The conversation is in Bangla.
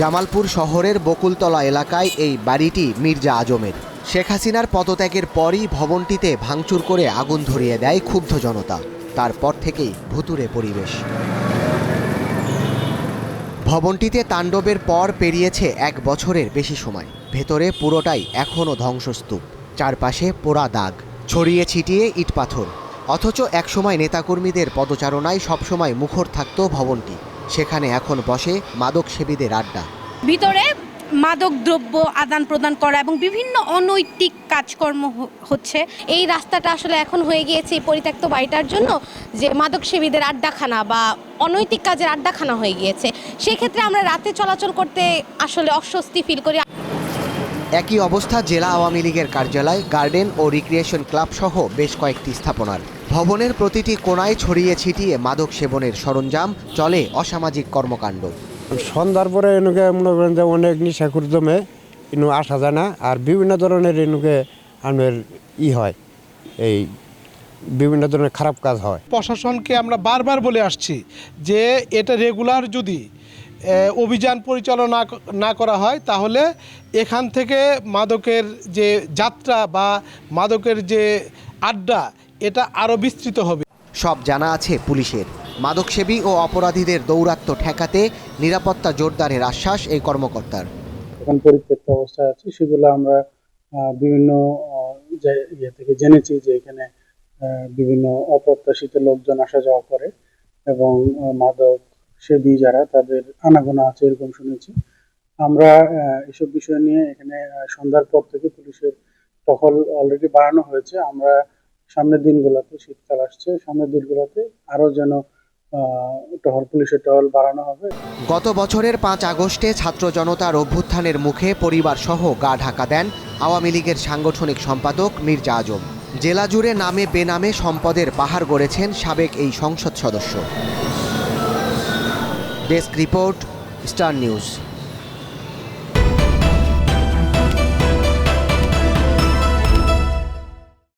জামালপুর শহরের বকুলতলা এলাকায় এই বাড়িটি মির্জা আজমের। শেখ হাসিনার পদত্যাগের পরই ভবনটিতে ভাঙচুর করে আগুন ধরিয়ে দেয় ক্ষুব্ধ জনতা। তারপর থেকেই ভুতুরে পরিবেশ। ভবনটিতে তাণ্ডবের পর পেরিয়েছে এক বছরের বেশি সময়। ভেতরে পুরোটাই এখনও ধ্বংসস্তূপ। চারপাশে পোড়া দাগ, ছড়িয়ে ছিটিয়ে ইট পাথর। অথচ একসময় নেতাকর্মীদের পদচারণায় সবসময় মুখর থাকত ভবনটি। সেখানে এখন বসে মাদক সেবীদের আড্ডা। ভিতরে মাদক দ্রব্য আদান প্রদান করা এবং বিভিন্ন অনৈতিক কাজকর্ম হচ্ছে। এই রাস্তাটা আসলে এখন হয়ে গিয়েছে এই পরিত্যক্ত বাড়িটার জন্য যে মাদক সেবীদের আড্ডাখানা বা অনৈতিক কাজের আড্ডাখানা হয়ে গিয়েছে। সেক্ষেত্রে আমরা রাতে চলাচল করতে আসলে অস্বস্তি ফিল করি। একই অবস্থা জেলা আওয়ামী লীগের কার্যালয়, গার্ডেন ও রিক্রিয়েশন ক্লাব সহ বেশ কয়েকটি স্থাপনার। ভবনের প্রতিটি কোণায় ছড়িয়ে ছিটিয়ে মাদক সেবনের সরঞ্জাম, চলে অসামাজিক কর্মকাণ্ড। সন্ধ্যার পরে এনুকে মনে করেন যে অনেক নিশাকুর জমে এনু আসা যায় না। আর বিভিন্ন ধরনের এনুকে আমাদের ই হয় এই বিভিন্ন ধরনের খারাপ কাজ হয়। প্রশাসনকে আমরা বারবার বলে আসছি যে এটা রেগুলার যদি অভিযান পরিচালনা না করা হয় তাহলে এখান থেকে মাদকের যে যাত্রা বা মাদকের যে আড্ডা এটা আরও বিস্তৃত হবে। সব জানা আছে পুলিশের। মাদকসেবী ও অপরাধীদের দৌরাত্ম্য ঠেকাতে নিরাপত্তা জোরদারের আশ্বাস এই কর্মকর্তার। এখন পরিত্যক্ত অবস্থায় আছে, সেগুলো আমরা বিভিন্ন ইয়ে থেকে জেনেছি যে এখানে বিভিন্ন অপ্রত্যাশিত লোকজন আসা যাওয়া করে এবং মাদক সেবী যারা তাদের আনাগোনা আছে এরকম শুনেছি। আমরা এসব বিষয় নিয়ে এখানে সন্ধ্যার পর থেকে পুলিশের টহল অলরেডি বাড়ানো হয়েছে। আমরা সামনের দিনগুলোতে শীতকাল আসছে, সামনের দিনগুলোতে আরও যেন টহল পুলিশের টহল বাড়ানো হবে। গত বছরের পাঁচ আগস্টে ছাত্র জনতার অভ্যুত্থানের মুখে পরিবার সহ গা ঢাকা দেন আওয়ামী লীগের সাংগঠনিক সম্পাদক মির্জা আজম। জেলা জুড়ে নামে বেনামে সম্পদের পাহাড় গড়েছেন সাবেক এই সংসদ সদস্য। Desk report, star news.